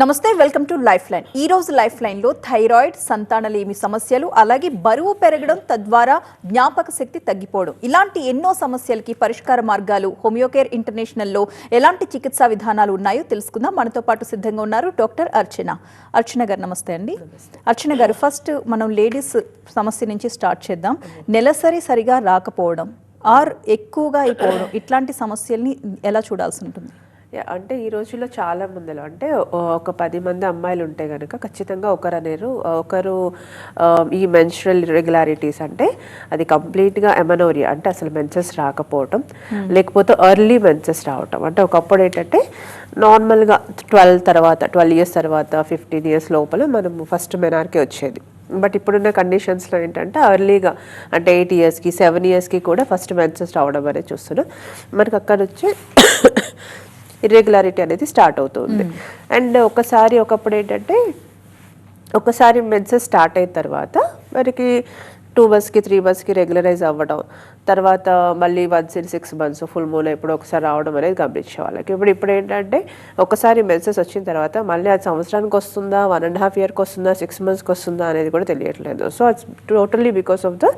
నమస్తే welcome to life line ఈ రోజు లైఫ్ లైన్లో థైరాయిడ్ సంతానలేమి సమస్యలు అలాగే బరువు పెరగడం తద్వారా జ్ఞాపక శక్తి తగ్గిపోవడం. ఇలాంటి ఎన్నో సమస్యలకి పరిష్కార మార్గాలు హోమియోకేర్ ఇంటర్నేషనల్లో ఎలాంటి చికిత్సా విధానాలు ఉన్నాయో తెలుసుకుందాం. మనతో పాటు సిద్ధంగా ఉన్నారు డాక్టర్ అర్చన. అర్చన గారు నమస్తే అండి. అర్చన గారు ఫస్ట్ మనం లేడీస్ సమస్య నుంచి స్టార్ట్ చేద్దాం. నెలసరి సరిగా రాకపోవడం ఆర్ ఎక్కువగా అయిపోవడం ఇట్లాంటి సమస్యల్ని ఎలా చూడాల్సి ఉంటుంది? అంటే ఈ రోజుల్లో చాలా మందిలో. అంటే ఒక పది మంది అమ్మాయిలు ఉంటే కనుక ఖచ్చితంగా ఒకరు అనేరు ఒకరు ఈ మెన్స్ట్రల్ ఇర్రెగ్యులారిటీస్ అంటే అది కంప్లీట్గా ఎమనోరియా అంటే అసలు మెన్సెస్ రాకపోవటం లేకపోతే ఎర్లీ మెన్సెస్ రావటం. అంటే ఒకప్పుడు ఏంటంటే నార్మల్గా ట్వెల్వ్ తర్వాత ట్వెల్వ్ ఇయర్స్ తర్వాత ఫిఫ్టీన్ ఇయర్స్ లోపల మనం ఫస్ట్ మెనార్కి వచ్చేది. బట్ ఇప్పుడున్న కండిషన్స్లో ఏంటంటే అర్లీగా అంటే ఎయిట్ ఇయర్స్కి సెవెన్ ఇయర్స్కి కూడా ఫస్ట్ మెన్సెస్ రావడం అనేది చూస్తున్నాం. మనకి అక్కడ వచ్చి ఇర్రెగ్యులారిటీ అనేది స్టార్ట్ అవుతుంది. అండ్ ఒకసారి ఒకప్పుడు ఏంటంటే ఒకసారి మెన్సెస్ స్టార్ట్ అయిన తర్వాత మనకి టూ మంత్స్కి త్రీ మంత్స్కి రెగ్యులరైజ్ అవ్వడం తర్వాత మళ్ళీ once in six months full moon ఎప్పుడో ఒకసారి రావడం అనేది గమనించే వాళ్ళకి. ఇప్పుడు ఇప్పుడు ఏంటంటే ఒకసారి మెన్సెస్ వచ్చిన తర్వాత మళ్ళీ అది సంవత్సరానికి వస్తుందా వన్ అండ్ హాఫ్ ఇయర్కి వస్తుందా సిక్స్ మంత్స్కి వస్తుందా అనేది కూడా తెలియట్లేదు. So it's totally because of the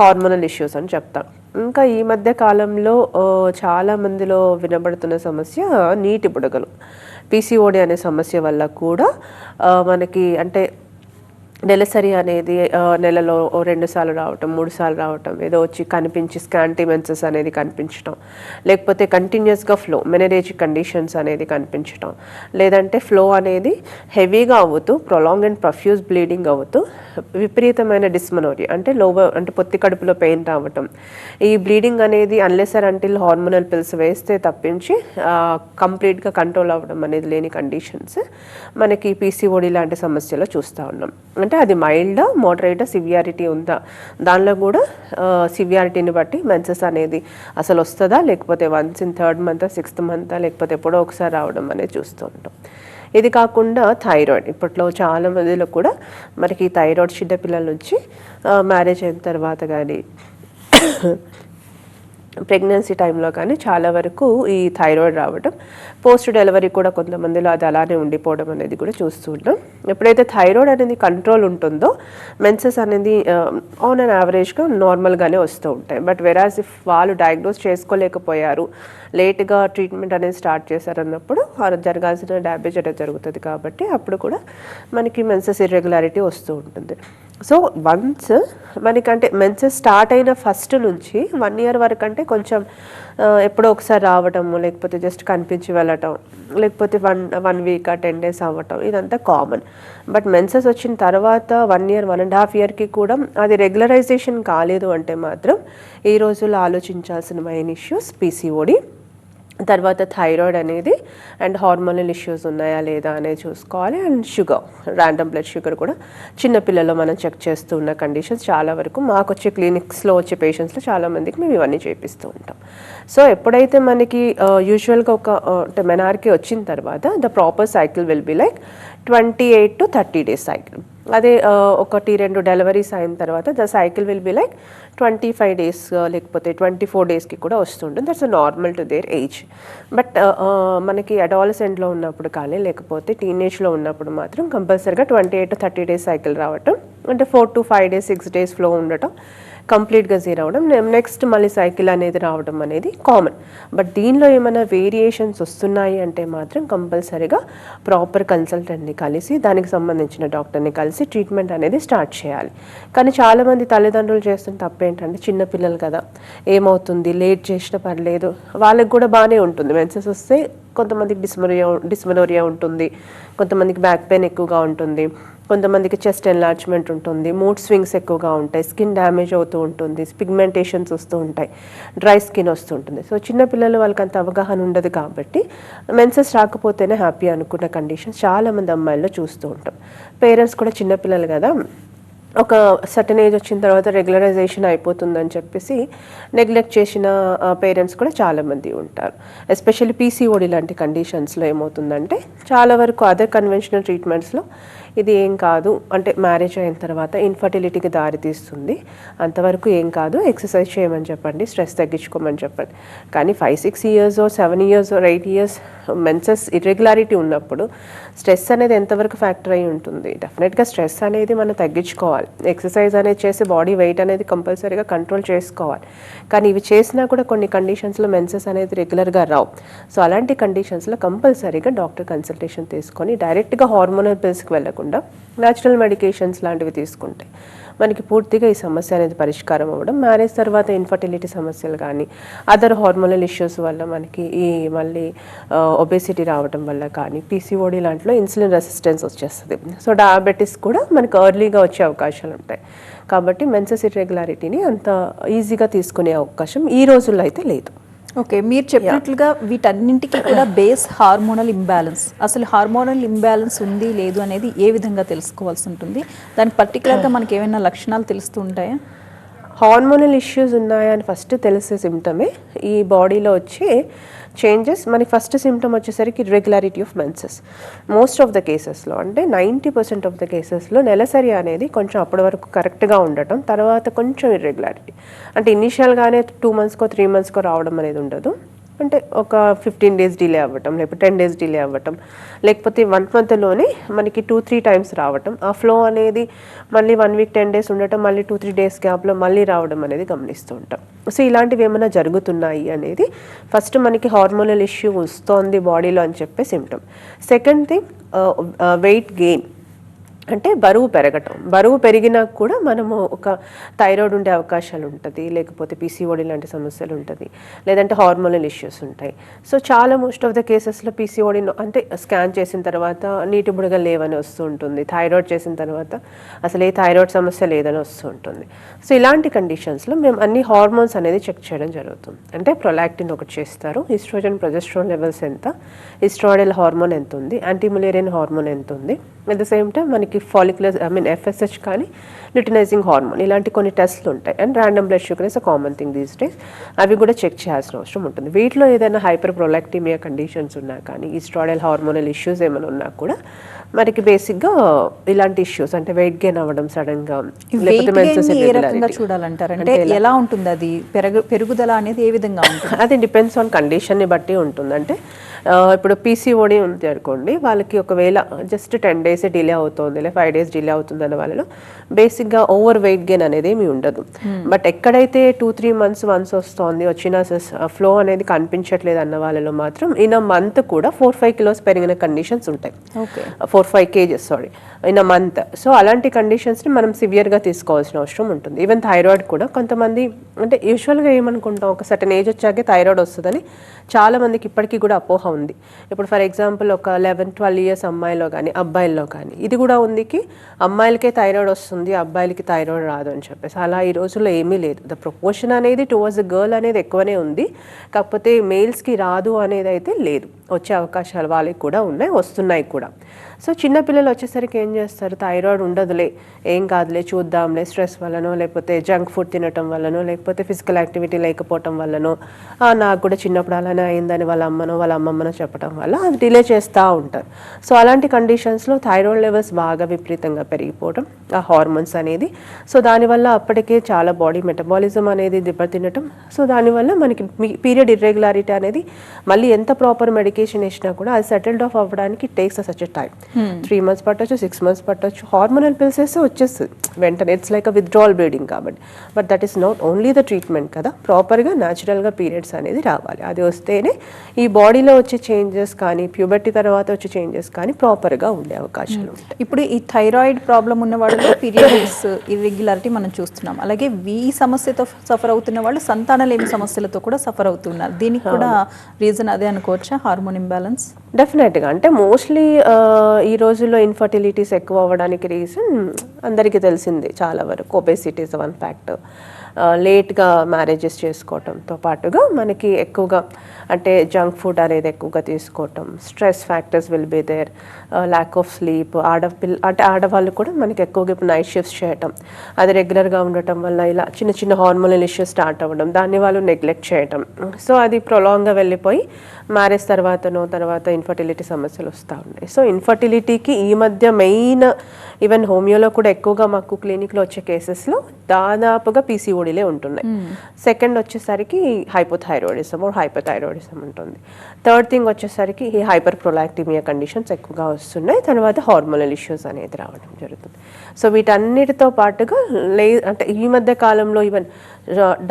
hormonal issues అని చెప్తాం. ఇంకా ఈ మధ్య కాలంలో చాలా మందిలో వినబడుతున్న సమస్య నీటి బుడగలు. పీసీఓడి అనే సమస్య వల్ల కూడా మనకి అంటే నెలసరి అనేది నెలలో రెండు సార్లు రావటం మూడు సార్లు రావటం ఏదో వచ్చి కనిపించి స్కాంటీ మెన్సెస్ అనేది కనిపించడం లేకపోతే కంటిన్యూస్గా ఫ్లో మెనరేజిక్ కండిషన్స్ అనేది కనిపించడం లేదంటే ఫ్లో అనేది హెవీగా అవుతూ ప్రొలాంగ్ అండ్ ప్రఫ్యూజ్ బ్లీడింగ్ అవుతూ విపరీతమైన డిస్మనోరియా అంటే లోవ అంటే పొత్తి కడుపులో పెయిన్ రావటం. ఈ బ్లీడింగ్ అనేది అన్లెసర్ అంటిల్ హార్మోనల్ పిల్స్ వేస్తే తప్పించి కంప్లీట్గా కంట్రోల్ అవ్వడం అనేది లేని కండిషన్స్ మనకి పీసీఓడి లాంటి సమస్యలో చూస్తూ ఉన్నాం. అంటే అది మైల్డ్ మోడరేటా సివియారిటీ ఉందా? దానిలో కూడా సివియారిటీని బట్టి మెన్సెస్ అనేది అసలు వస్తుందా? లేకపోతే once in third month sixth month లేకపోతే ఎప్పుడో ఒకసారి రావడం అనేది చూస్తూ ఉంటాం. ఇది కాకుండా థైరాయిడ్. ఇప్పట్లో చాలా మందిలో కూడా మనకి థైరాయిడ్ చిన్నపిల్లల నుంచి మ్యారేజ్ అయిన తర్వాత కానీ ప్రెగ్నెన్సీ టైంలో కానీ చాలా వరకు ఈ థైరాయిడ్ రావడం పోస్ట్ డెలివరీ కూడా కొంతమందిలో అది అలానే ఉండిపోవడం అనేది కూడా చూస్తూ ఉంటాం. ఎప్పుడైతే థైరాయిడ్ అనేది కంట్రోల్ ఉంటుందో మెన్సెస్ అనేది ఆన్ అండ్ యావరేజ్గా నార్మల్గానే వస్తూ ఉంటాయి. బట్ వెరాజ్ ఇఫ్ వాళ్ళు డయాగ్నోస్ చేసుకోలేకపోయారు లేట్గా ట్రీట్మెంట్ అనేది స్టార్ట్ చేశారన్నప్పుడు జరగాల్సిన డ్యామేజ్ అనేది జరుగుతుంది కాబట్టి అప్పుడు కూడా మనకి మెన్సెస్ ఇర్రెగ్యులారిటీ వస్తూ ఉంటుంది. సో వన్స్ మనకంటే మెన్సెస్ స్టార్ట్ అయిన ఫస్ట్ నుంచి వన్ ఇయర్ వరకు అంటే కొంచెం ఎప్పుడో ఒకసారి రావటము లేకపోతే జస్ట్ కనిపించి వెళ్ళటం లేకపోతే one one week ten days అవ్వటం ఇదంతా కామన్ బట్ మెన్సెస్ వచ్చిన తర్వాత one year one and half ఇయర్కి కూడా అది రెగ్యులరైజేషన్ కాలేదు అంటే మాత్రం ఈ రోజుల్లో ఆలోచించాల్సిన మెయిన్ ఇష్యూస్ పీసీఓడి తర్వాత థైరాయిడ్ అనేది అండ్ హార్మోనల్ ఇష్యూస్ ఉన్నాయా లేదా అనేది చూసుకోవాలి and sugar random blood sugar కూడా చిన్నపిల్లల్లో మనం చెక్ చేస్తూ ఉన్న కండిషన్స్ చాలా వరకు మాకు వచ్చే క్లినిక్స్లో వచ్చే పేషెంట్స్లో చాలామందికి మేము ఇవన్నీ చేపిస్తూ ఉంటాం. సో ఎప్పుడైతే మనకి యూజువల్గా ఒక మెనార్కి వచ్చిన తర్వాత the proper cycle will be like twenty eight to thirty days cycle అదే ఒకటి రెండు డెలివరీస్ అయిన తర్వాత the cycle will be like twenty five days లేకపోతే ట్వంటీ ఫోర్ డేస్కి కూడా వస్తుంటుంది that's normal to their age. But మనకి అడాలసెంట్లో ఉన్నప్పుడు కానీ లేకపోతే టీనేజ్లో ఉన్నప్పుడు మాత్రం కంపల్సరీగా twenty eight thirty days cycle రావటం అంటే four to five days six days flow ఉండటం కంప్లీట్గా జీరో అవ్వడం నెక్స్ట్ మళ్ళీ సైకిల్ అనేది రావడం అనేది కామన్. బట్ దీనిలో ఏమైనా వేరియేషన్స్ వస్తున్నాయి అంటే మాత్రం కంపల్సరీగా ప్రాపర్ కన్సల్టెంట్ని కలిసి దానికి సంబంధించిన డాక్టర్ని కలిసి ట్రీట్మెంట్ అనేది స్టార్ట్ చేయాలి. కానీ చాలామంది తల్లిదండ్రులు చేస్తున్న తప్పేంటంటే చిన్నపిల్లలు కదా ఏమవుతుంది లేట్ చేసిన పర్లేదు వాళ్ళకి కూడా బాగానే ఉంటుంది. మెన్సెస్ వస్తే కొంతమందికి డిస్మనోరియా డిస్మనోరియా ఉంటుంది కొంతమందికి బ్యాక్ పెయిన్ ఎక్కువగా ఉంటుంది కొంతమందికి చెస్ట్ ఎన్లార్జ్మెంట్ ఉంటుంది మూడ్ స్వింగ్స్ ఎక్కువగా ఉంటాయి స్కిన్ డ్యామేజ్ అవుతూ ఉంటుంది పిగ్మెంటేషన్స్ వస్తూ ఉంటాయి డ్రై స్కిన్ వస్తుంటుంది సో చిన్నపిల్లలు వాళ్ళకి అంత అవగాహన ఉండదు కాబట్టి మెన్సెస్ రాకపోతేనే హ్యాపీ అనుకున్న కండిషన్స్ చాలామంది అమ్మాయిల్లో చూస్తూ ఉంటాం. పేరెంట్స్ కూడా చిన్నపిల్లలు కదా ఒక సర్టన్ ఏజ్ వచ్చిన తర్వాత రెగ్యులరైజేషన్ అయిపోతుందని చెప్పేసి నెగ్లెక్ట్ చేసిన పేరెంట్స్ కూడా చాలామంది ఉంటారు. ఎస్పెషల్లీ పీసీఓడి లాంటి కండిషన్స్లో ఏమవుతుందంటే చాలా వరకు అదర్ కన్వెన్షనల్ ట్రీట్మెంట్స్లో ఇది ఏం కాదు. అంటే మ్యారేజ్ అయిన తర్వాత ఇన్ఫర్టిలిటీకి దారి తీస్తుంది. అంతవరకు ఏం కాదు. ఎక్సర్సైజ్ చేయమని చెప్పండి. స్ట్రెస్ తగ్గించుకోమని చెప్పండి. కానీ five six years seven years eight years menses irregularity ఉన్నప్పుడు స్ట్రెస్ అనేది ఎంతవరకు ఫ్యాక్టర్ అయి ఉంటుంది? డెఫినెట్గా స్ట్రెస్ అనేది మనం తగ్గించుకోవాలి. ఎక్సర్సైజ్ అనేది చేసి బాడీ వెయిట్ అనేది కంపల్సరీగా కంట్రోల్ చేసుకోవాలి. కానీ ఇవి చేసినా కూడా కొన్ని కండిషన్స్లో మెన్సెస్ అనేది రెగ్యులర్గా రావు. సో అలాంటి కండిషన్స్లో కంపల్సరీగా డాక్టర్ కన్సల్టేషన్ తీసుకొని డైరెక్ట్గా హార్మోనల్ పిల్స్కి కాకుండా న్యాచురల్ మెడికేషన్స్ లాంటివి తీసుకుంటే మనకి పూర్తిగా ఈ సమస్య అనేది పరిష్కారం అవ్వడం మ్యారేజ్ తర్వాత ఇన్ఫర్టిలిటీ సమస్యలు కానీ అదర్ హార్మోనల్ ఇష్యూస్ వల్ల మనకి ఈ మళ్ళీ ఒబేసిటీ రావడం వల్ల కానీ పీసీఓడి లాంటిలో ఇన్సులిన్ రెసిస్టెన్స్ వచ్చేస్తుంది. సో డయాబెటీస్ కూడా మనకు ఎర్లీగా వచ్చే అవకాశాలు ఉంటాయి. కాబట్టి మెన్సెస్ ఇర్రెగ్యులారిటీని అంత ఈజీగా తీసుకునే అవకాశం ఈ రోజుల్లో అయితే లేదు. ఓకే మీరు చెప్పినట్లుగా వీటన్నింటికి కూడా బేస్ హార్మోనల్ ఇంబ్యాలెన్స్. అసలు హార్మోనల్ ఇంబ్యాలెన్స్ ఉంది లేదు అనేది ఏ విధంగా తెలుసుకోవాల్సి ఉంటుంది? దానికి పర్టికులర్గా మనకి ఏమైనా లక్షణాలు తెలుస్తూ ఉంటాయా? హార్మోనల్ ఇష్యూస్ ఉన్నాయని ఫస్ట్ తెలిసే సిమ్టమే ఈ బాడీలో వచ్చే చేంజెస్ మనకి ఫస్ట్ సిమ్టమ్ వచ్చేసరికి irregularity of menses most of the కేసెస్లో అంటే నైంటీ పర్సెంట్ ఆఫ్ ద కేసెస్లో నెలసరి అనేది కొంచెం అప్పటి వరకు కరెక్ట్గా ఉండటం తర్వాత కొంచెం ఇర్రెగ్యులారిటీ అంటే ఇనీషియల్గానే టూ మంత్స్కో త్రీ మంత్స్కో రావడం అనేది ఉండదు. అంటే ఒక ఫిఫ్టీన్ డేస్ డిలే అవ్వటం లేకపోతే టెన్ డేస్ డిలే అవ్వటం లేకపోతే వన్ మంత్లోనే మనకి టూ త్రీ టైమ్స్ రావటం. ఆ ఫ్లో అనేది మళ్ళీ వన్ వీక్ టెన్ డేస్ ఉండటం మళ్ళీ టూ త్రీ డేస్ గ్యాప్లో మళ్ళీ రావడం అనేది గమనిస్తూ ఉంటాం. సో ఇలాంటివి ఏమైనా జరుగుతున్నాయి అనేది ఫస్ట్ మనకి హార్మోనల్ ఇష్యూ వస్తోంది బాడీలో అని చెప్పే symptom second thing weight gain అంటే బరువు పెరగటం. బరువు పెరిగినా కూడా మనము ఒక థైరాయిడ్ ఉండే అవకాశాలు ఉంటుంది లేకపోతే పీసీఓడి లాంటి సమస్యలు ఉంటుంది లేదంటే హార్మోనల్ ఇష్యూస్ ఉంటాయి. సో చాలా మోస్ట్ ఆఫ్ ద కేసెస్లో పీసీఓడి అంటే స్కాన్ చేసిన తర్వాత నీటి బుడగ లేవని వస్తూ ఉంటుంది. థైరాయిడ్ చేసిన తర్వాత అసలు ఏ థైరాయిడ్ సమస్య లేదని వస్తూ ఉంటుంది. సో ఇలాంటి కండిషన్స్లో మేము అన్ని హార్మోన్స్ అనేది చెక్ చేయడం జరుగుతుంది. అంటే ప్రొలాక్టిన్ ఒకటి చేస్తారు. ఈస్ట్రోజన్ ప్రొజెస్ట్రాన్ లెవెల్స్ ఎంత? ఇస్ట్రాయిడల్ హార్మోన్ ఎంత ఉంది? యాంటీములేరియన్ హార్మోన్ ఎంత ఉంది? అట్ ద సేమ్ టైం మనకి ఫాలిక్యులర్ ఐ మీన్ ఎఫ్ఎస్హెచ్ కానీ లిటినైజింగ్ హార్మోన్ ఇలాంటి కొన్ని టెస్ట్లు ఉంటాయి. And random blood sugar is a common thing these days అవి కూడా చెక్ చేయాల్సిన అవసరం ఉంటుంది. వీటిలో ఏదైనా హైపర్ ప్రొలాక్టీమియా కండిషన్స్ ఉన్నా కానీ ఈ హార్మోనల్ ఇష్యూస్ ఏమైనా ఉన్నా కూడా మనకి బేసిక్గా ఇలాంటి ఇష్యూస్ అంటే వెయిట్ గెయిన్ అవ్వడం సడన్గా చూడాలంటారు? అంటే ఎలా ఉంటుంది అది? పెరగ పెరుగుదల అనేది ఏ విధంగా ఉంటుంది? అది డిపెండ్స్ ఆన్ కండిషన్ని బట్టి ఉంటుంది. అంటే ఇప్పుడు పీసీఓడి ఉంది అనుకోండి వాళ్ళకి ఒకవేళ జస్ట్ టెన్ డేస్ డిలే అవుతుంది లేదా ఫైవ్ డేస్ డిలే అవుతుంది అన్న వాళ్ళలో బేసిక్గా ఓవర్ వెయిట్ గెయిన్ అనేది ఏమి ఉండదు. బట్ ఎక్కడైతే టూ త్రీ మంత్స్ వన్స్ వస్తుంది వచ్చిన ఫ్లో అనేది కనిపించట్లేదు అన్న వాళ్ళలో మాత్రం ఇన్ అ మంత్ కూడా ఫోర్ ఫైవ్ కిలోస్ పెరిగిన కండిషన్స్ ఉంటాయి. Okay. Four five KGs sorry in a month so అలాంటి కండిషన్స్ని మనం సివియర్గా తీసుకోవాల్సిన అవసరం ఉంటుంది. ఈవెన్ థైరాయిడ్ కూడా కొంతమంది అంటే యూజువల్గా ఏమనుకుంటాం ఒక సర్టన్ ఏజ్ వచ్చాకే థైరాయిడ్ వస్తుందని చాలా మందికి ఇప్పటికీ కూడా అపోహ ఉంది. ఇప్పుడు ఫర్ ఎగ్జాంపుల్ ఒక లెవెన్ ట్వెల్వ్ ఇయర్స్ అమ్మాయిలో కానీ అబ్బాయిల్లో కానీ ఇది కూడా ఉందికి అమ్మాయిలకే థైరాయిడ్ వస్తుంది అబ్బాయిలకి థైరాయిడ్ రాదు అని చెప్పేసి. అలా ఈ రోజుల్లో ఏమీ లేదు. ద ప్రపోర్షన్ అనేది టువర్డ్స్ గర్ల్ అనేది ఎక్కువనే ఉంది. కాకపోతే మేల్స్కి రాదు అనేది అయితే లేదు. వచ్చే అవకాశాలు వాళ్ళకి కూడా ఉన్నాయి వస్తున్నాయి కూడా. సో చిన్నపిల్లలు వచ్చేసరికి ఏం చేస్తారు? థైరాయిడ్ ఉండదులే ఏం కాదులే చూద్దాంలే స్ట్రెస్ వల్లనో లేకపోతే జంక్ ఫుడ్ తినటం వల్లనో లేకపోతే ఫిజికల్ యాక్టివిటీ లేకపోవటం వల్లనో నాకు కూడా చిన్నప్పుడు అలానే అయిందని వాళ్ళ అమ్మనో వాళ్ళ అమ్మమ్మనో చెప్పడం వల్ల అది డిలే చేస్తూ ఉంటారు. సో అలాంటి కండిషన్స్లో థైరాయిడ్ లెవెల్స్ బాగా విపరీతంగా పెరిగిపోవడం ఆ హార్మోన్స్ అనేది. సో దానివల్ల అప్పటికే చాలా బాడీ మెటబాలిజం అనేది దెబ్బతినటం. సో దానివల్ల మనకి పీరియడ్ ఇర్రెగ్యులారిటీ అనేది మళ్ళీ ఎంత ప్రాపర్ మెడికేషన్ ఇచ్చినా కూడా అది సెటిల్డ్ ఆఫ్ అవ్వడానికి takes such time three months పట్టొచ్చు సిక్స్ మంత్స్ పట్టొచ్చు. హార్మోనల్ పిల్స్ వేస్తే వచ్చేస్తుంది. వెంటనే it's like a withdrawal bleeding కాబట్టి. But that is not only the treatment కదా ప్రాపర్గా న్యాచురల్గా పీరియడ్స్ అనేది రావాలి. అది వస్తేనే ఈ బాడీలో వచ్చే చేంజెస్ కానీ ప్యూబర్టీ తర్వాత వచ్చే చేంజెస్ కానీ ప్రాపర్గా ఉండే అవకాశాలు ఉంటాయి. ఇప్పుడు ఈ థైరాయిడ్ ప్రాబ్లం ఉన్న వాళ్ళలో పీరియడ్స్ ఇర్రెగ్యులారిటీ మనం చూస్తున్నాం. అలాగే ఈ సమస్యతో సఫర్ అవుతున్న వాళ్ళు సంతానలేమి సమస్యలతో కూడా సఫర్ అవుతున్నారు. దీనికి కూడా రీజన్ అదే అనుకోవచ్చా? హార్మోన్ ఇంబ్యాలెన్స్ డెఫినెట్గా అంటే మోస్ట్లీ ఈ రోజుల్లో ఇన్ఫర్టిలిటీస్ ఎక్కువ అవ్వడానికి రీజన్ అందరికీ తెలిసింది చాలా వరకు. ఒబేసిటీ ఇస్ వన్ ఫ్యాక్టర్ లేట్గా మ్యారేజెస్ చేసుకోవటంతో పాటుగా మనకి ఎక్కువగా అంటే జంక్ ఫుడ్ అనేది ఎక్కువగా తీసుకోవటం stress factors will be there lack of sleep ఆడపిల్ల అంటే ఆడవాళ్ళు కూడా మనకి ఎక్కువగా ఇప్పుడు నైట్ షిఫ్ట్స్ చేయటం అది రెగ్యులర్గా ఉండటం వల్ల ఇలా చిన్న చిన్న హార్మోనల్ ఇష్యూస్ స్టార్ట్ అవ్వడం దాన్ని వాళ్ళు నెగ్లెక్ట్ చేయటం. సో అది ప్రొలాంగ్గా వెళ్ళిపోయి మ్యారేజ్ తర్వాతనో తర్వాత ఇన్ఫర్టిలిటీ సమస్యలు వస్తూ ఉన్నాయి. సో ఇన్ఫర్టిలిటీకి ఈ మధ్య మెయిన్ ఈవెన్ హోమియోలో కూడా ఎక్కువగా మాకు క్లినిక్లో వచ్చే కేసెస్లో దాదాపుగా పీసీఓ పీసీఓడిలే ఉంటున్నాయి. సెకండ్ వచ్చేసరికి హైపోథైరాయిడిజం ఆర్ హైపోథైరాయిడిజం ఉంటుంది. థర్డ్ థింగ్ వచ్చేసరికి ఈ హైపర్ ప్రొలాక్టిమియా కండిషన్స్ ఎక్కువగా వస్తున్నాయి. తర్వాత హార్మోనల్ ఇష్యూస్ అనేది రావడం జరుగుతుంది. సో వీటన్నిటితో పాటుగా లే అంటే ఈ మధ్య కాలంలో ఈవెన్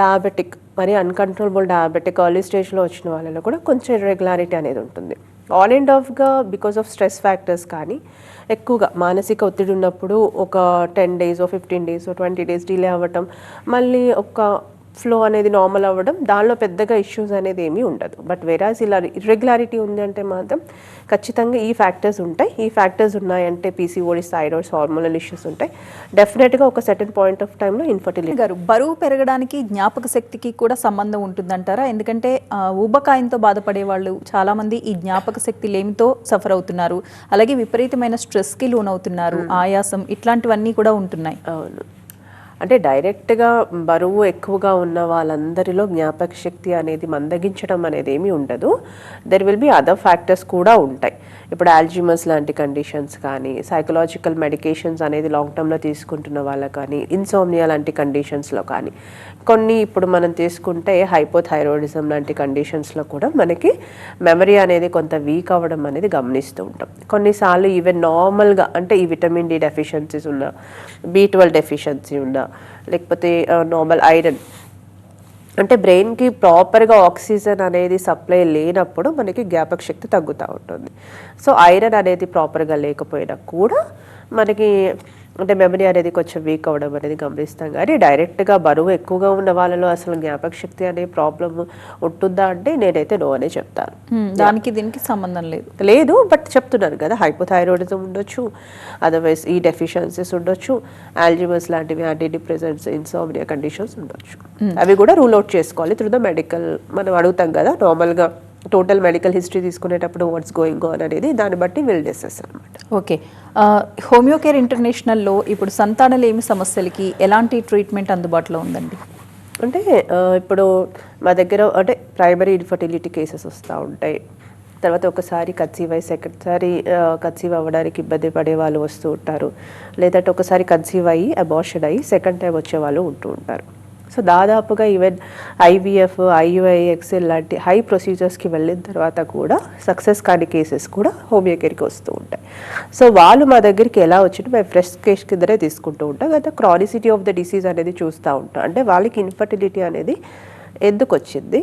డయాబెటిక్ మరి అన్కంట్రోలబుల్ డయాబెటిక్ ఎర్లీ స్టేజ్లో వచ్చిన వాళ్ళలో కూడా కొంచెం ఇర్రెగ్యులారిటీ అనేది ఉంటుంది. ఆన్ అండ్ ఆఫ్గా బికాస్ ఆఫ్ స్ట్రెస్ ఫ్యాక్టర్స్ కానీ ఎక్కువగా మానసిక ఒత్తిడి ఉన్నప్పుడు ఒక ten days fifteen days twenty days delay అవ్వటం మళ్ళీ ఒక ఫ్లో అనేది నార్మల్ అవ్వడం దానిలో పెద్దగా ఇష్యూస్ అనేది ఏమీ ఉండదు. బట్ వెరాజ్ ఇలా ఇర్రెగ్యులారిటీ ఉంది అంటే మాత్రం ఖచ్చితంగా ఈ ఫ్యాక్టర్స్ ఉంటాయి. ఈ ఫ్యాక్టర్స్ ఉన్నాయంటే పీసీఓడి థైరాయిడ్స్ హార్మోనల్ ఇష్యూస్ ఉంటాయి. డెఫినెట్గా ఒక సెటన్ పాయింట్ ఆఫ్ టైంలో ఇన్ఫర్టిలిటీ గారు బరువు పెరగడానికి జ్ఞాపక శక్తికి కూడా సంబంధం ఉంటుందంటారా? ఎందుకంటే ఊబకాయంతో బాధపడే వాళ్ళు చాలా మంది ఈ జ్ఞాపక శక్తి లేమితో సఫర్ అవుతున్నారు. అలాగే విపరీతమైన స్ట్రెస్కి లోనవుతున్నారు. ఆయాసం ఇట్లాంటివన్నీ కూడా ఉంటున్నాయి. అవును. అంటే డైరెక్ట్గా బరువు ఎక్కువగా ఉన్న వాళ్ళందరిలో జ్ఞాపక శక్తి అనేది మందగించడం అనేది ఏమీ ఉండదు. There will be other factors కూడా ఉంటాయి. ఇప్పుడు ఆల్జిమస్ లాంటి కండిషన్స్ కానీ సైకలాజికల్ మెడికేషన్స్ అనేది లాంగ్ టర్మ్లో తీసుకుంటున్న వాళ్ళ కానీ ఇన్సోమ్నియా లాంటి కండిషన్స్లో కానీ కొన్ని ఇప్పుడు మనం తీసుకుంటే హైపోథైరాయిడిజం లాంటి కండిషన్స్లో కూడా మనకి మెమరీ అనేది కొంత వీక్ అవ్వడం అనేది గమనిస్తూ ఉంటాం. కొన్నిసార్లు ఈవెన్ నార్మల్గా అంటే ఈ విటమిన్ డి డెఫిషియన్సీస్ ఉన్న బీ ట్వెల్వ్ డెఫిషియన్సీ ఉన్న లేకపోతే నార్మల్ ఐరన్ అంటే బ్రెయిన్కి ప్రాపర్గా ఆక్సిజన్ అనేది సప్లై లేనప్పుడు మనకి జ్ఞాపక శక్తి తగ్గుతూ ఉంటుంది. సో ఐరన్ అనేది ప్రాపర్గా లేకపోయినా కూడా మనకి అంటే మెమరీ అనేది కొంచెం వీక్ అవ్వడం అనేది గమనిస్తాం. కానీ డైరెక్ట్గా బరువు ఎక్కువగా ఉన్న వాళ్ళలో అసలు జ్ఞాపక శక్తి అనే ప్రాబ్లం ఉంటుందా అంటే నేనైతే నో అనే చెప్తాను. దానికి దీనికి సంబంధం లేదు. లేదు బట్ చెప్తున్నారు కదా హైపోథైరాయిడిజం ఉండొచ్చు అదర్వైజ్ ఈ డెఫిషియన్సీస్ ఉండొచ్చు ఆల్జిమస్ లాంటివి యాంటీ డిప్రెసెంట్స్ ఇన్సోమియా కండిషన్స్ ఉండొచ్చు అవి కూడా రూల్ అవుట్ చేసుకోవాలి త్రూ ద మెడికల్ మనం అడుగుతాం కదా నార్మల్గా టోటల్ మెడికల్ హిస్టరీ తీసుకునేటప్పుడు వాట్స్ గోయింగ్ ఆన్ అనేది దాన్ని బట్టి విల్ డిసెస్ అనమాట ఓకే హోమియోకేర్ ఇంటర్నేషనల్లో ఇప్పుడు సంతానలేమి సమస్యలకి ఎలాంటి ట్రీట్మెంట్ అందుబాటులో ఉందండి? అంటే ఇప్పుడు మా దగ్గర అంటే ప్రైమరీ ఇన్ఫర్టిలిటీ కేసెస్ వస్తూ ఉంటాయి. తర్వాత ఒకసారి కన్సీవ్ అయ్యి సెకండ్ సారి కన్సీవ్ అవ్వడానికి ఇబ్బంది పడే వాళ్ళు వస్తూ ఉంటారు. లేదంటే ఒకసారి కన్సీవ్ అయ్యి అబార్షన్ అయ్యి సెకండ్ టైం వచ్చే వాళ్ళు ఉంటూ ఉంటారు. సో దాదాపుగా ఈవెన్ ఐవీఎఫ్ ఐయుఐ ఎక్సెల్ లాంటి హై ప్రొసీజర్స్కి వెళ్ళిన తర్వాత కూడా సక్సెస్ కాని కేసెస్ కూడా హోమియోకేర్కి వస్తూ ఉంటాయి. సో వాళ్ళు మా దగ్గరికి ఎలా వచ్చినా మేము ఫ్రెష్ కేస్ కిందనే తీసుకుంటూ ఉంటాం. కదా క్రానిసిటీ ఆఫ్ ద డిసీజ్ అనేది చూస్తూ ఉంటాం. అంటే వాళ్ళకి ఇన్ఫర్టిలిటీ అనేది ఎందుకు వచ్చింది?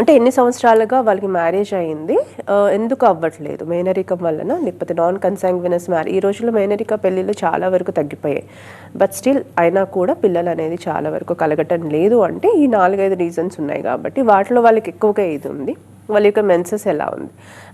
అంటే ఎన్ని సంవత్సరాలుగా వాళ్ళకి మ్యారేజ్ అయింది ఎందుకు అవ్వట్లేదు? మేనరికం వలన లేకపోతే నాన్ కన్సాంగ్వినస్ మ్యారేజ్ ఈ రోజుల్లో మేనరిక పెళ్ళిళ్ళు చాలా వరకు తగ్గిపోయాయి. బట్ స్టిల్ అయినా కూడా పిల్లలు అనేది చాలా వరకు కలగటం లేదు అంటే ఈ నాలుగైదు రీజన్స్ ఉన్నాయి కాబట్టి వాటిలో వాళ్ళకి ఎక్కువగా ఇది ఉంది? వాళ్ళ యొక్క మెన్సెస్ ఎలా ఉంది?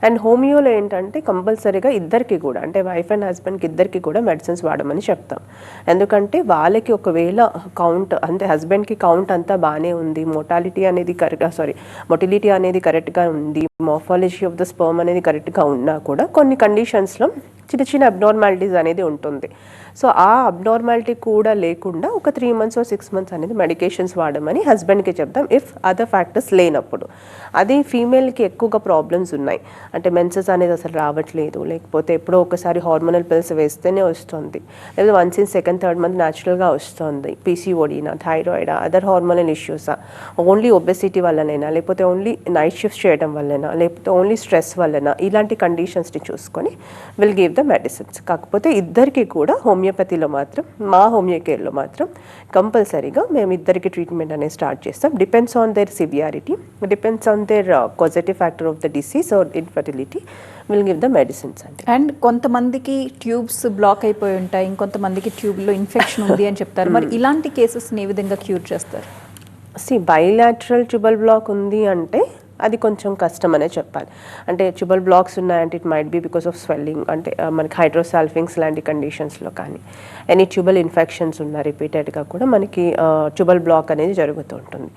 అండ్ హోమియోలో ఏంటంటే కంపల్సరీగా ఇద్దరికి కూడా అంటే వైఫ్ అండ్ హస్బెండ్కి ఇద్దరికి కూడా మెడిసిన్స్ వాడమని చెప్తాం. ఎందుకంటే వాళ్ళకి ఒకవేళ కౌంట్ అంటే హస్బెండ్కి కౌంట్ అంతా బాగానే ఉంది మోటాలిటీ అనేది కరెక్ట్ సారీ మొటిలిటీ అనేది కరెక్ట్గా ఉంది మోఫాలజీ ఆఫ్ ద స్పర్మ్ అనేది కరెక్ట్గా ఉన్నా కూడా కొన్ని కండిషన్స్లో చిన్న చిన్న అబ్నార్మాలిటీస్ అనేది ఉంటుంది. సో ఆ అబ్నార్మాలిటీ కూడా లేకుండా ఒక త్రీ మంత్స్ సిక్స్ మంత్స్ అనేది మెడికేషన్స్ వాడమని హస్బెండ్కి చెప్తాం ఇఫ్ అదర్ ఫ్యాక్టర్స్ లేనప్పుడు. అది ఫీమేల్కి ఎక్కువగా ప్రాబ్లమ్స్ ఉన్నాయి. అంటే మెన్సెస్ అనేది అసలు రావట్లేదు. లేకపోతే ఎప్పుడో ఒకసారి హార్మోనల్ పిల్స్ వేస్తేనే వస్తుంది. లేదా once in second third month న్యాచురల్గా వస్తుంది. పీసీఓడీనా థైరాయిడా అదర్ హార్మోనల్ ఇష్యూసా ఓన్లీ ఒబెసిటీ వల్లనైనా లేకపోతే ఓన్లీ నైట్ షిఫ్ట్ చేయడం వల్లనా లేకపోతే ఓన్లీ స్ట్రెస్ వల్లనా ఇలాంటి కండిషన్స్ని చూసుకొని విల్ గివ్ ద మెడిసిన్స్ కాకపోతే ఇద్దరికి కూడా హోమియోపతిలో మాత్రం మా హోమియో కేర్లో మాత్రం కంపల్సరీగా మేము ఇద్దరికి ట్రీట్మెంట్ అనేది స్టార్ట్ చేస్తాం. Depends on their severity depends on their causative factor of the disease or infertility will give the medicines అండి అండ్ కొంతమందికి ట్యూబ్స్ బ్లాక్ అయిపోయి ఉంటాయి. ఇంకొంతమందికి ట్యూబ్లో ఇన్ఫెక్షన్ ఉంది అని చెప్తారు. మరి ఇలాంటి కేసెస్ని ఏ విధంగా క్యూర్ చేస్తారు? సి బైలాటరల్ ట్యూబల్ బ్లాక్ ఉంది అంటే అది కొంచెం కష్టం అనే చెప్పాలి. అంటే ట్యూబల్ బ్లాక్స్ ఉన్నాయంటే it might be because of swelling అంటే మనకి హైడ్రోసాల్ఫింగ్స్ లాంటి కండిషన్స్లో కానీ. ఎనీ ట్యూబల్ ఇన్ఫెక్షన్స్ ఉన్న రిపీటెడ్గా కూడా మనకి ట్యూబల్ బ్లాక్ అనేది జరుగుతూ ఉంటుంది.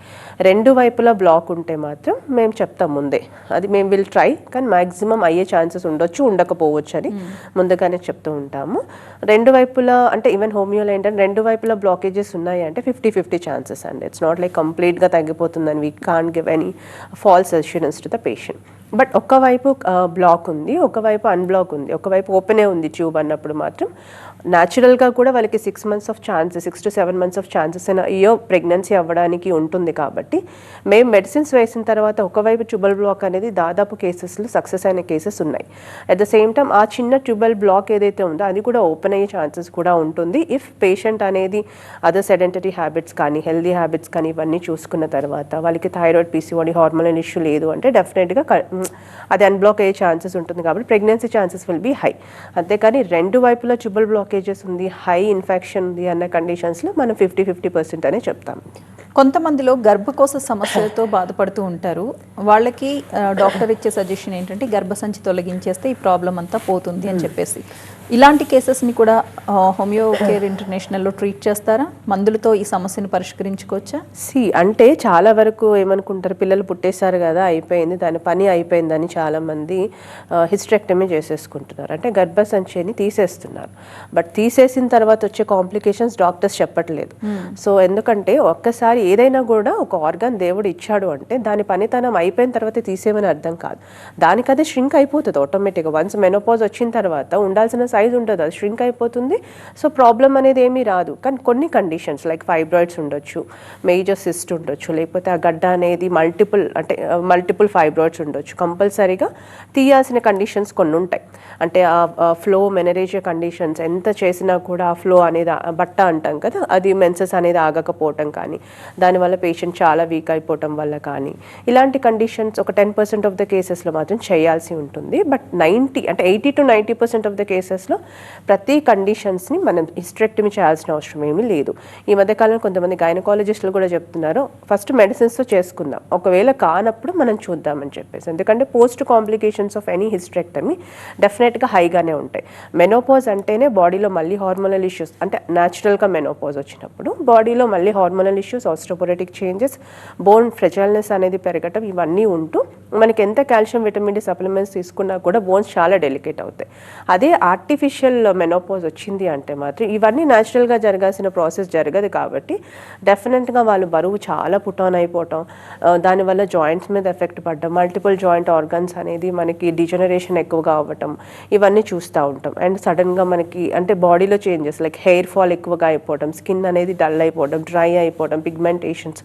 రెండు వైపులా బ్లాక్ ఉంటే మాత్రం మేము చెప్తాం ముందే. అది మేము విల్ ట్రై కానీ మ్యాక్సిమం అయ్యే ఛాన్సెస్ ఉండొచ్చు ఉండకపోవచ్చు అని ముందుగానే చెప్తూ ఉంటాము. రెండు వైపులా అంటే ఈవెన్ హోమియోలో ఏంటంటే రెండు వైపులా బ్లాకేజెస్ ఉన్నాయి అంటే ఫిఫ్టీ ఫిఫ్టీ ఛాన్సెస్ అండి ఇట్స్ నాట్ లైక్ కంప్లీట్గా తగ్గిపోతుందని we can give any false assurance to the patient but ఒకవైపు బ్లాక్ ఉంది ఒకవైపు అన్బ్లాక్ ఉంది ఒకవైపు ఓపెనే ఉంది ట్యూబ్ అన్నప్పుడు మాత్రం. న్యాచురల్గా కూడా వాళ్ళకి six months of chances six to seven months of chances అయినా ఇయో ప్రెగ్నెన్సీ అవ్వడానికి ఉంటుంది కాబట్టి మేము మెడిసిన్స్ వేసిన తర్వాత ఒకవైపు ట్యూబల్ బ్లాక్ అనేది దాదాపు కేసెస్లో సక్సెస్ అయిన కేసెస్ ఉన్నాయి. అట్ ద సేమ్ టైం ఆ చిన్న ట్యూబల్ బ్లాక్ ఏదైతే ఉందో అది కూడా ఓపెన్ అయ్యే ఛాన్సెస్ కూడా ఉంటుంది. ఇఫ్ పేషెంట్ అనేది అదర్ సెడెంటరీ హ్యాబిట్స్ కానీ హెల్దీ హ్యాబిట్స్ కానీ ఇవన్నీ చూసుకున్న తర్వాత వాళ్ళకి థైరాయిడ్ పీసీఓడి హార్మోనల్ ఇష్యూ లేదు అంటే డెఫినెట్గా అది అన్బ్లాక్ అయ్యే ఛాన్సెస్ ఉంటుంది కాబట్టి pregnancy chances will be high అంతేకాని రెండు వైపులా ట్యూబల్ బ్లాకేజెస్ ఉంది హై ఇన్ఫెక్షన్ ఉంది అన్న కండిషన్స్లో మనం ఫిఫ్టీ ఫిఫ్టీ పర్సెంట్ అనే చెప్తాం. కొంతమందిలో గర్భకోశ సమస్యలతో బాధపడుతూ ఉంటారు. వాళ్ళకి డాక్టర్ ఇచ్చే సజెషన్ ఏంటంటే గర్భసంచి తొలగించేస్తే ఈ ప్రాబ్లం అంతా పోతుంది అని చెప్పేసి. ఇలాంటి కేసెస్ని కూడా హోమియో కేర్ ఇంటర్నేషనల్లో ట్రీట్ చేస్తారా? మందులతో ఈ సమస్యను పరిష్కరించుకోవచ్చా? సి అంటే చాలా వరకు ఏమనుకుంటారు పిల్లలు పుట్టేశారు కదా అయిపోయింది దాని పని అయిపోయిందని చాలామంది హిస్ట్రెక్టమీ చేసేసుకుంటున్నారు. అంటే గర్భసంచిని తీసేస్తున్నారు. బట్ తీసేసిన తర్వాత వచ్చే కాంప్లికేషన్స్ డాక్టర్స్ చెప్పట్లేదు. సో ఎందుకంటే ఒక్కసారి ఏదైనా కూడా ఒక ఆర్గాన్ దేవుడు ఇచ్చాడు అంటే దాని పనితనం అయిపోయిన తర్వాత తీసేమని అర్థం కాదు. దానికి అది ష్రింక్ అయిపోతుంది ఆటోమేటిక్గా. వన్స్ మెనోపాజ్ వచ్చిన తర్వాత ఉండాల్సిన సైజ్ ఉంటుంది అది ష్రింక్ అయిపోతుంది. సో ప్రాబ్లం అనేది ఏమీ రాదు. కానీ కొన్ని కండిషన్స్ లైక్ ఫైబ్రాయిడ్స్ ఉండొచ్చు మేజర్ సిస్ట్ ఉండొచ్చు లేకపోతే ఆ గడ్డ అనేది మల్టిపుల్ అంటే మల్టిపుల్ ఫైబ్రాయిడ్స్ ఉండొచ్చు. కంపల్సరీగా తీయాల్సిన కండిషన్స్ కొన్ని ఉంటాయి. అంటే ఆ ఫ్లో మెనరేజియా కండిషన్స్ ఎంత చేసినా కూడా ఆ ఫ్లో అనేది బట్ట అంటాం కదా అది మెన్సెస్ అనేది ఆగకపోవటం కానీ దానివల్ల పేషెంట్ చాలా వీక్ అయిపోవటం వల్ల కానీ ఇలాంటి కండిషన్స్ ఒక టెన్ పర్సెంట్ ఆఫ్ ద కేసెస్లో మాత్రం చేయాల్సి ఉంటుంది. బట్ నైంటీ అంటే eighty to ninety percent of the cases కేసెస్లో ప్రతి కండిషన్స్ని మనం హిస్ట్రెక్టమీ చేయాల్సిన అవసరం ఏమీ లేదు. ఈ మధ్యకాలంలో కొంతమంది గైనకాలజిస్టులు కూడా చెప్తున్నారు ఫస్ట్ మెడిసిన్స్తో చేసుకుందాం. ఒకవేళ కానప్పుడు మనం చూద్దామని చెప్పేసి. ఎందుకంటే post complications of any hysterectomy డెఫినెట్గా హైగానే ఉంటాయి. మెనోపాజ్ అంటేనే బాడీలో మళ్ళీ హార్మోనల్ ఇష్యూస్ అంటే న్యాచురల్గా మెనోపాజ్ వచ్చినప్పుడు బాడీలో మళ్ళీ hormonal issues osteoporotic changes bone fragileness అనేది పెరగటం ఇవన్నీ ఉంటూ మనకి ఎంత కాల్షియం విటమిన్ డి సప్లిమెంట్స్ తీసుకున్నా కూడా బోన్స్ చాలా డెలికేట్ అవుతాయి. అదే ఆర్టిఫిషియల్ మెనోపోజ్ వచ్చింది అంటే మాత్రం ఇవన్నీ న్యాచురల్గా జరగాల్సిన ప్రాసెస్ జరగదు కాబట్టి డెఫినెట్గా వాళ్ళు బరువు చాలా పుటాన్ అయిపోవటం. దానివల్ల జాయింట్స్ మీద ఎఫెక్ట్ పడడం మల్టిపుల్ జాయింట్ ఆర్గన్స్ అనేది మనకి డిజనరేషన్ ఎక్కువగా అవ్వటం ఇవన్నీ చూస్తూ ఉంటాం. అండ్ సడన్గా మనకి అంటే బాడీలో చేంజెస్ లైక్ హెయిర్ ఫాల్ ఎక్కువగా అయిపోవడం స్కిన్ అనేది డల్ అయిపోవడం డ్రై అయిపోవడం పిగ్మెంటేషన్స్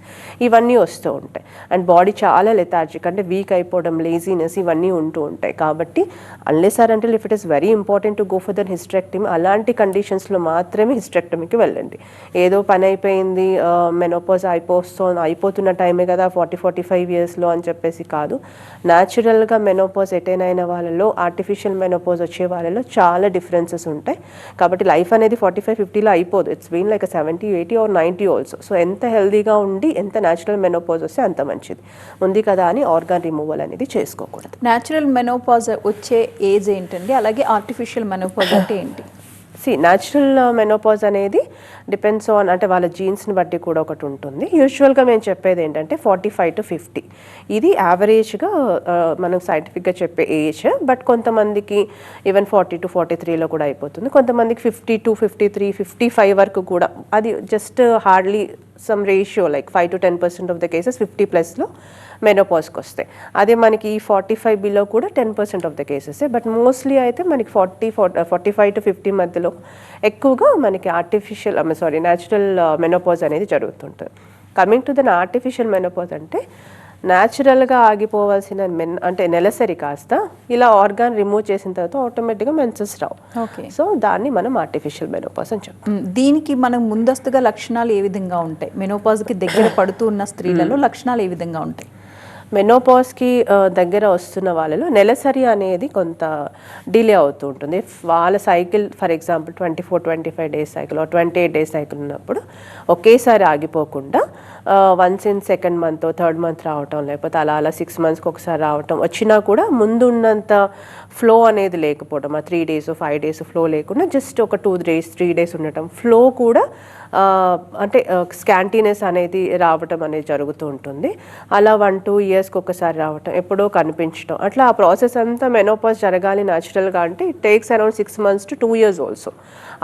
ఇవన్నీ వస్తూ ఉంటాయి. అండ్ బాడీ చాలా లెథార్జిక్ అంటే వీక్ అయిపోవడం లేజీనెస్ ఇవన్నీ ఉంటూ ఉంటాయి. కాబట్టి అన్లెస్ ఆర్ అంటే if it is very important to go for then hysterectomy అలాంటి కండిషన్స్లో మాత్రమే హిస్ట్రెక్టమీకి వెళ్ళండి. ఏదో పని అయిపోయింది మెనోపోజ్ అయిపోస్తో అయిపోతున్న టైమే కదా ఫార్టీ ఫార్టీ ఫైవ్ ఇయర్స్లో అని చెప్పేసి కాదు. న్యాచురల్గా మెనోపోజ్ అటైన్ అయిన వాళ్ళలో ఆర్టిఫిషియల్ మెనోపోజ్ వచ్చే వాళ్ళలో చాలా డిఫరెన్సెస్ ఉంటాయి. కాబట్టి లైఫ్ అనేది ఫార్టీ ఫైవ్ ఫిఫ్టీలో అయిపోదు it's been like seventy eighty or ninety also so ఎంత హెల్దీగా ఉండి ఎంత న్యాచురల్ మెనోపోజ్ వస్తే అంత మంచిది. ఉంది కదా అని ఆర్గాన్ రిమూవల్ అనేది చేసుకోకూడదు. న్యాచురల్ మెనోపాజ్ వచ్చే ఏజ్ ఏంటండి? అలాగే ఆర్టిఫిషియల్ మెనో మెనోపాజ్ అంటే ఏంటి? సి న్యాచురల్ మెనోపాజ్ అనేది డిపెండ్స్ ఆన్ అంటే వాళ్ళ జీన్స్ని బట్టి కూడా ఒకటి ఉంటుంది. యూజువల్గా మేము చెప్పేది ఏంటంటే ఫార్టీ ఫైవ్ టు ఫిఫ్టీ ఇది యావరేజ్గా uh, మనం సైంటిఫిక్గా చెప్పే ఏజ్ బట్ కొంతమందికి ఈవెన్ ఫార్టీ టు ఫార్టీ త్రీలో కూడా అయిపోతుంది. కొంతమందికి fifty to fifty three fifty five వరకు కూడా అది just hardly some ratio like five to ten percent of the cases fifty ప్లస్లో మెనోపాజ్కి వస్తాయి. అదే మనకి ఫార్టీ ఫైవ్ బిలో కూడా ten percent of the cases but mostly అయితే మనకి forty forty five to fifty మధ్యలో ఎక్కువగా మనకి ఆర్టిఫిషియల్ సారీ న్యాచురల్ మెనోపాజ్ అనేది జరుగుతుంటుంది. Coming to than artificial menopause అంటే న్యాచురల్గా ఆగిపోవాల్సిన మెన్ అంటే నెలసరి కాస్త ఇలా ఆర్గాన్ రిమూవ్ చేసిన తర్వాత ఆటోమేటిక్గా మెన్సెస్ రావు. ఓకే. సో దాన్ని మనం ఆర్టిఫిషియల్ మెనోపాజ్ అని చెప్తాం. దీనికి మనం ముందస్తుగా లక్షణాలు ఏ విధంగా ఉంటాయి? మెనోపాజ్కి దగ్గర పడుతూ ఉన్న స్త్రీలలో లక్షణాలు ఏ విధంగా ఉంటాయి? మెనోపాస్కి దగ్గర వస్తున్న వాళ్ళలో నెలసరి అనేది కొంత డిలే అవుతూ ఉంటుంది. వాళ్ళ cycle for example twenty four twenty five days cycle twenty eight days cycle ఉన్నప్పుడు ఒకేసారి ఆగిపోకుండా once in second month third month రావటం లేకపోతే అలా అలా సిక్స్ మంత్స్కి ఒకసారి రావటం వచ్చినా కూడా ముందు ఉన్నంత ఫ్లో అనేది లేకపోవడం ఆ three days five days flow లేకుండా జస్ట్ ఒక టూ డేస్ త్రీ డేస్ ఉండటం. ఫ్లో కూడా అంటే స్కాంటీనెస్ అనేది రావటం అనేది జరుగుతూ ఉంటుంది. అలా వన్ టూ ఇయర్స్కి ఒకసారి రావటం ఎప్పుడో కనిపించడం అట్లా ఆ ప్రాసెస్ అంతా మెనోపాస్ జరగాలి న్యాచురల్గా అంటే it takes around six months to two years also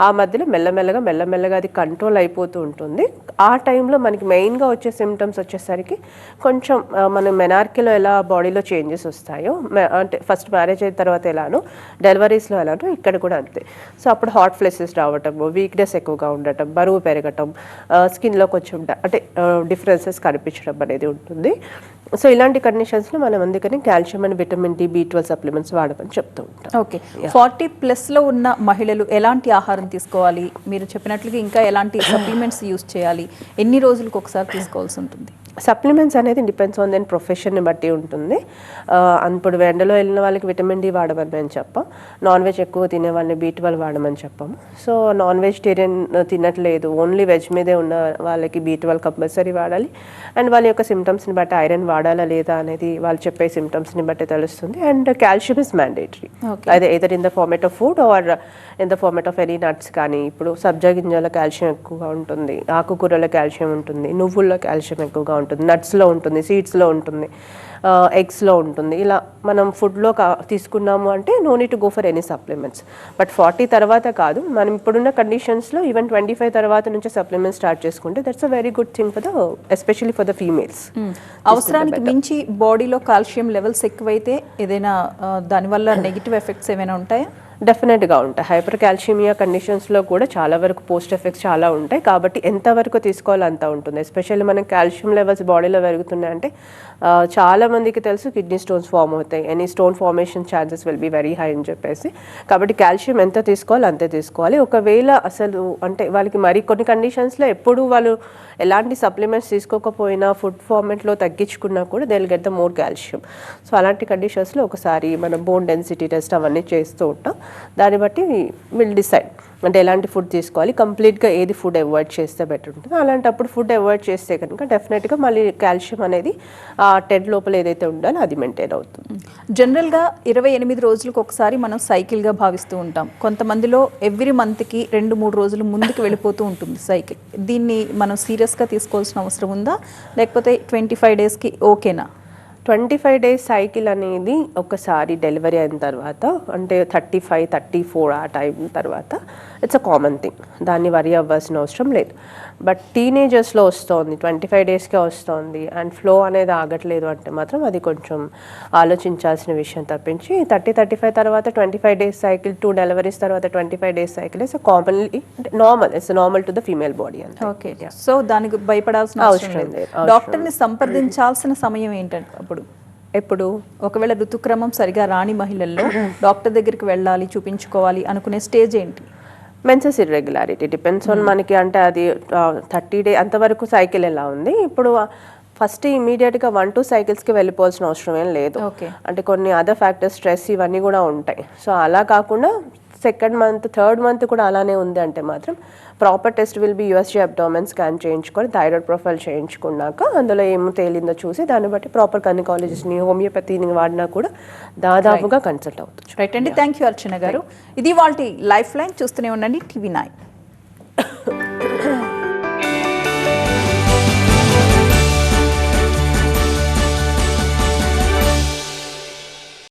ఆ మధ్యలో మెల్లమెల్లగా మెల్లమెల్లగా అది కంట్రోల్ అయిపోతూ ఉంటుంది. ఆ టైంలో మనకి మెయిన్గా వచ్చే సిమ్టమ్స్ వచ్చేసరికి కొంచెం మన మెనార్కిలో ఎలా బాడీలో చేంజెస్ వస్తాయో అంటే ఫస్ట్ మ్యారేజ్ అయిన తర్వాత ఎలానో డెలివరీస్లో ఎలానో ఇక్కడ కూడా అంతే. సో అప్పుడు హాట్ ఫ్లెసెస్ రావటం వీక్నెస్ ఎక్కువగా ఉండటం బరువు పెరగటం స్కిన్లో కొంచెం అంటే డిఫరెన్సెస్ కనిపించడం అనేది ఉంటుంది. సో ఇలాంటి కండిషన్స్లో మనం అందుకని calcium and vitamin D B twelve supplements వాడమని చెప్తూ ఉంటాం. ఓకే. ఫార్టీ ప్లస్లో ఉన్న మహిళలు ఎలాంటి ఆహారం తీసుకోవాలి? మీరు చెప్పినట్లుగా ఇంకా ఎలాంటి సప్లిమెంట్స్ యూస్ చేయాలి? ఎన్ని రోజులకు ఒకసారి తీసుకోవాల్సి ఉంటుంది? సప్లిమెంట్స్ అనేది డిపెండ్స్ ఆన్ దెన్ ప్రొఫెషన్ని బట్టి ఉంటుంది. ఇప్పుడు ఎండలో వెళ్ళిన వాళ్ళకి విటమిన్ డి వాడమని మేము చెప్పాం. నాన్ వెజ్ ఎక్కువ తినే వాళ్ళని బీ ట్వెల్వ్ వాడమని చెప్పాము సో నాన్ వెజిటేరియన్ తినట్లేదు. ఓన్లీ వెజ్ మీదే ఉన్న వాళ్ళకి బీ ట్వెల్వ్ కంపల్సరీ వాడాలి. అండ్ వాళ్ళ యొక్క సిమ్టమ్స్ని బట్టి ఐరన్ వాడాలా లేదా అనేది వాళ్ళు చెప్పే సిమ్టమ్స్ని బట్టి తెలుస్తుంది. And calcium is mandatory. అదే either in the format of food or in the format of any nuts కానీ ఇప్పుడు సబ్జా గింజల కాల్షియం ఎక్కువగా ఉంటుంది. ఆకుకూరలో కాల్షియం ఉంటుంది. నువ్వుల్లో కాల్షియం ఎక్కువగా ఉంటుంది నట్స్లో ఉంటుంది సీడ్స్లో ఉంటుంది ఎగ్స్లో ఉంటుంది. ఇలా మనం ఫుడ్లో కా తీసుకున్నాము అంటే no need to go for any supplements but forty తర్వాత కాదు మనం ఇప్పుడున్న కండిషన్స్లో ఈవెన్ ట్వంటీ ఫైవ్ తర్వాత నుంచి సప్లిమెంట్స్ స్టార్ట్ చేసుకుంటే that's a very good thing for the especially for the females అవసరానికి మించి బాడీలో కాల్షియం లెవెల్స్ ఎక్కువైతే ఏదైనా దానివల్ల నెగిటివ్ ఎఫెక్ట్స్ ఏమైనా ఉంటాయా? డెఫినెట్గా ఉంటాయి. హైపర్ కాల్షియమియా కండిషన్స్లో కూడా చాలా వరకు పోస్ట్ ఎఫెక్ట్స్ చాలా ఉంటాయి. కాబట్టి ఎంతవరకు తీసుకోవాలో అంత ఉంటుంది. ఎస్పెషల్లీ మనం కాల్షియం లెవెల్స్ బాడీలో పెరుగుతున్నాయంటే చాలా మందికి తెలుసు కిడ్నీ స్టోన్స్ ఫామ్ అవుతాయి. Any stone formation chances will be very high అని చెప్పేసి. కాబట్టి కాల్షియం ఎంత తీసుకోవాలో అంతే తీసుకోవాలి. ఒకవేళ అసలు అంటే వాళ్ళకి మరి కొన్ని కండిషన్స్లో ఎప్పుడు వాళ్ళు ఎలాంటి సప్లిమెంట్స్ తీసుకోకపోయినా ఫుడ్ ఫార్మెట్లో తగ్గించుకున్నా కూడా they get the more calcium so అలాంటి కండిషన్స్లో ఒకసారి మనం బోన్ డెన్సిటీ టెస్ట్ అవన్నీ చేస్తూ ఉంటాం. దాన్ని బట్టి విల్ డిసైడ్ అంటే ఎలాంటి ఫుడ్ తీసుకోవాలి కంప్లీట్గా ఏది ఫుడ్ అవాయిడ్ చేస్తే బెటర్ ఉంటుంది అలాంటప్పుడు ఫుడ్ అవాయిడ్ చేస్తే కనుక డెఫినెట్గా మళ్ళీ కాల్షియం అనేది ఆ టెడ్ లోపల ఏదైతే ఉండాలో అది మెయింటైన్ అవుతుంది. Hmm. జనరల్గా ఇరవై ఎనిమిది రోజులకు ఒకసారి మనం సైకిల్గా భావిస్తూ ఉంటాం. కొంతమందిలో ఎవ్రీ మంత్కి రెండు మూడు రోజులు ముందుకు వెళ్ళిపోతూ ఉంటుంది సైకిల్ దీన్ని మనం సీరియస్గా తీసుకోవాల్సిన అవసరం ఉందా? లేకపోతే ట్వంటీ ఫైవ్ డేస్కి ఓకేనా ట్వంటీ ఫైవ్ డేస్ సైకిల్ అనేది ఒకసారి డెలివరీ అయిన తర్వాత అంటే థర్టీ ఫైవ్ థర్టీ ఫోర్ ఆ టైం తర్వాత ఇట్స్ అ కామన్ థింగ్ దాన్ని వరి అవ్వాల్సిన అవసరం లేదు. బట్ టీనేజర్స్లో వస్తోంది ట్వంటీ ఫైవ్ డేస్కే వస్తోంది అండ్ ఫ్లో అనేది ఆగట్లేదు అంటే మాత్రం అది కొంచెం ఆలోచించాల్సిన విషయం తప్పించి థర్టీ థర్టీ ఫైవ్ తర్వాత twenty five days cycle two deliveries తర్వాత twenty five days cycle is commonly normal it's normal to the female body అంతే. ఓకే సో దానికి భయపడాల్సిన అవసరం లేదు. డాక్టర్ని సంప్రదించాల్సిన సమయం ఏంటంటే అప్పుడు? ఎప్పుడు? ఒకవేళ ఋతుక్రమం సరిగా రాని మహిళల్లో డాక్టర్ దగ్గరికి వెళ్ళాలి చూపించుకోవాలి అనుకునే స్టేజ్ ఏంటి? మెన్సెస్ ఇర్రెగ్యులారిటీ డిపెండ్స్ ఆన్ మనకి అంటే అది థర్టీ డే అంతవరకు సైకిల్ ఎలా ఉంది? ఇప్పుడు ఫస్ట్ ఇమీడియట్గా వన్ టూ సైకిల్స్కి వెళ్ళిపోవాల్సిన అవసరం ఏం లేదు. ఓకే అంటే కొన్ని అదర్ ఫ్యాక్టర్స్ స్ట్రెస్ ఇవన్నీ కూడా ఉంటాయి. సో అలా కాకుండా సెకండ్ మంత్ థర్డ్ మంత్ కూడా అలానే ఉంది అంటే మాత్రం proper test will be USG abdomen scan చేయించుకొని థైరాయిడ్ ప్రొఫైల్ చేయించుకున్నాక అందులో ఏం తేలిందో చూసి దాన్ని బట్టి ప్రాపర్ కనికాలజిస్ట్ని హోమియోపతిని వాడినా కూడా దాదాపుగా కన్సల్ట్ అవుతుంది రైట్ అండి థ్యాంక్ యూ అర్చన గారు. ఇది వాళ్ళ లైఫ్ లైన్ చూస్తూనే ఉండండి. TV nine.